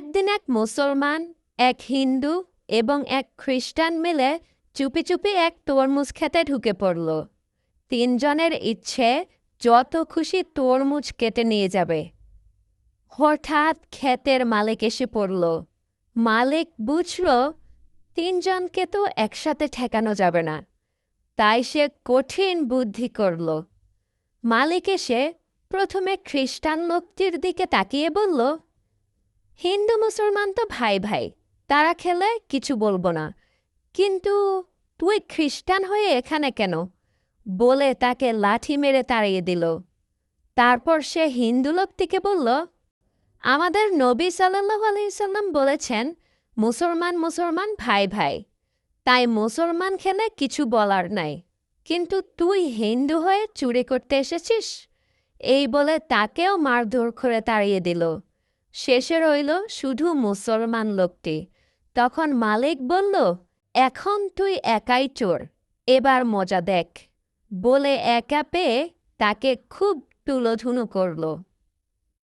একদিন এক মুসলমান, এক হিন্দু এবং এক খ্রিস্টান মিলে চুপি চুপি এক তরমুজ খেতে ঢুকে পড়ল। তিনজনের ইচ্ছে, যত খুশি তরমুজ কেটে নিয়ে যাবে। হঠাৎ ক্ষেতের মালিক এসে পড়ল। মালিক বুঝল, তিনজনকে তো একসাথে ঠেকানো যাবে না। তাই সে কঠিন বুদ্ধি করল। মালিক এসে প্রথমে খ্রিস্টান লোকটির দিকে তাকিয়ে বলল হিন্দু মুসলমান তো ভাই ভাই, তারা খেলে কিছু বলব না। কিন্তু তুই খ্রিস্টান হয়ে এখানে কেন? বলে তাকে লাঠি মেরে তাড়িয়ে দিল। তারপর সে হিন্দু লোকটিকে বলল, আমাদের নবী সাল্লাহ আলাইসাল্লাম বলেছেন, মুসলমান মুসলমান ভাই ভাই, তাই মুসলমান খেলে কিছু বলার নাই। কিন্তু তুই হিন্দু হয়ে চুরি করতে এসেছিস? এই বলে তাকেও মারধর করে তাড়িয়ে দিল। শেষে রইল শুধু মুসলমান লোকটি। তখন মালিক বলল, এখন তুই একাই চোর, এবার মজা দেখ। বলে একা পেয়ে তাকে খুব তুলোধুনু করল।